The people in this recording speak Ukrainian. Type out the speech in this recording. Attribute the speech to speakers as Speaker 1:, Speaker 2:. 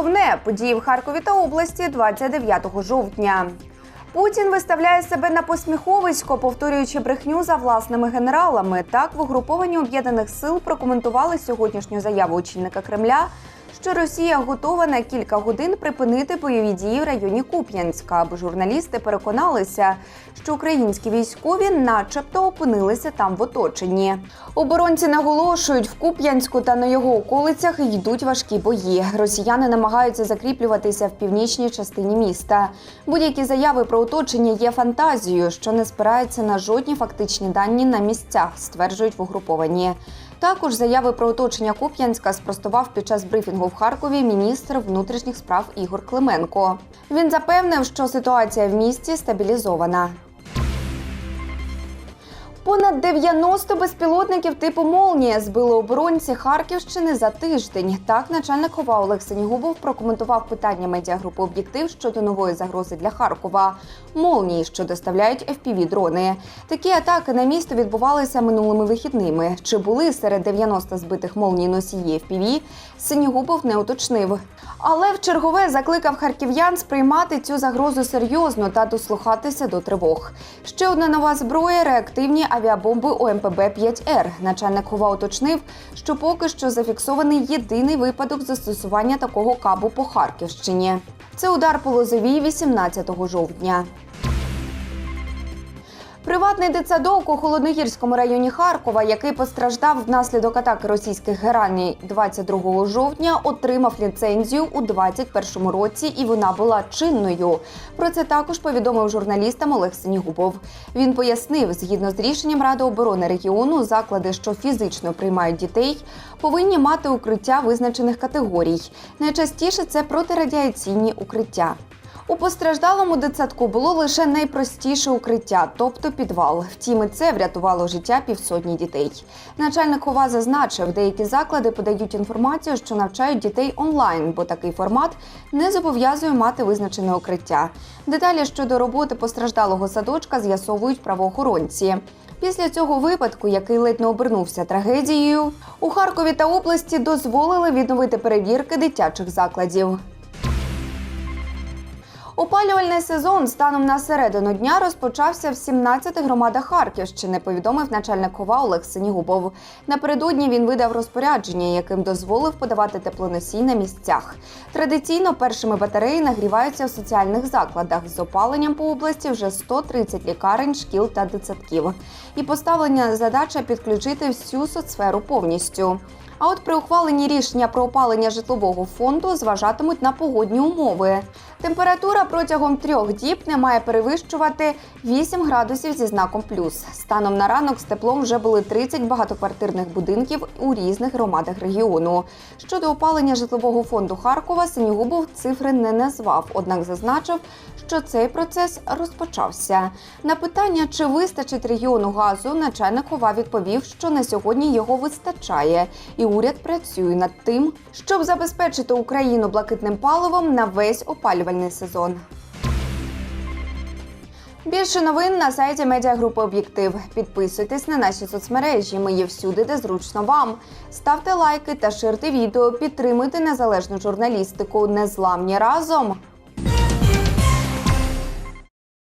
Speaker 1: головне події в Харкові та області 29 жовтня. Путін виставляє себе на посміховисько, повторюючи брехню за власними генералами. Так в угрупованні об'єднаних сил прокоментували сьогоднішню заяву очільника Кремля, що Росія готова на кілька годин припинити бойові дії в районі Куп'янська, аби журналісти переконалися, що українські військові, начебто, опинилися там в оточенні. Оборонці наголошують, в Куп'янську та на його околицях йдуть важкі бої. Росіяни намагаються закріплюватися в північній частині міста. Будь-які заяви про оточення є фантазією, що не спирається на жодні фактичні дані на місцях, стверджують в угруповані. Також заяви про оточення Куп'янська спростував під час брифінгу в Харкові міністр внутрішніх справ Ігор Клименко. Він запевнив, що ситуація в місті стабілізована. Понад 90 безпілотників типу «Молнія» збили оборонці Харківщини за тиждень. Так, начальник ОВА Олег Сенігубов прокоментував питання медіагрупи «Об'єктив» щодо нової загрози для Харкова – «Молнії», що доставляють FPV-дрони. Такі атаки на місто відбувалися минулими вихідними. Чи були серед 90 збитих «Молній» носії FPV, Сенігубов не уточнив. Але в чергове закликав харків'ян сприймати цю загрозу серйозно та дослухатися до тривог. Ще одна нова зброя реактивні авіабомби ОМПБ-5Р. Начальник Хова уточнив, що поки що зафіксований єдиний випадок застосування такого кабу по Харківщині. Це удар по Лозовій 18 жовтня. Приватний дитсадок у холодногірському районі Харкова, який постраждав внаслідок атаки російських гераній 22 жовтня, отримав ліцензію у 2021 році, і вона була чинною. Про це також повідомив журналістам Олег Сенігубов. Він пояснив, згідно з рішенням Ради оборони регіону, заклади, що фізично приймають дітей, повинні мати укриття визначених категорій. Найчастіше це протирадіаційні укриття. У постраждалому дитсадку було лише найпростіше укриття, тобто підвал. Втім, і це врятувало життя півсотні дітей. Начальник ОВА зазначив, деякі заклади подають інформацію, що навчають дітей онлайн, бо такий формат не зобов'язує мати визначене укриття. Деталі щодо роботи постраждалого садочка з'ясовують правоохоронці. Після цього випадку, який ледь не обернувся трагедією, у Харкові та області дозволили відновити перевірки дитячих закладів. Опалювальний сезон станом на середину дня розпочався в 17 громадах Харківщини. Повідомив начальник ОВА Олег Сенігубов. Напередодні він видав розпорядження, яким дозволив подавати теплоносій на місцях. Традиційно першими батареї нагріваються в соціальних закладах. З опаленням по області вже 130 лікарень, шкіл та дитсадків. І поставлення задача підключити всю соцсферу повністю. А от при ухваленні рішення про опалення житлового фонду зважатимуть на погодні умови. Температура протягом трьох діб не має перевищувати 8 градусів зі знаком плюс. Станом на ранок з теплом вже були 30 багатоквартирних будинків у різних громадах регіону. Щодо опалення житлового фонду Харкова, Синігубов цифри не назвав, однак зазначив, що цей процес розпочався. На питання, чи вистачить регіону газу, начальник ОВА відповів, що на сьогодні його вистачає, і уряд працює над тим, щоб забезпечити Україну блакитним паливом на весь опалювальний сезон. Більше новин на сайті медіагрупи Об'єктив. Підписуйтесь на наші соцмережі. Ми є всюди, де зручно вам. Ставте лайки та ширте відео. Підтримуйте незалежну журналістику. Незламні разом.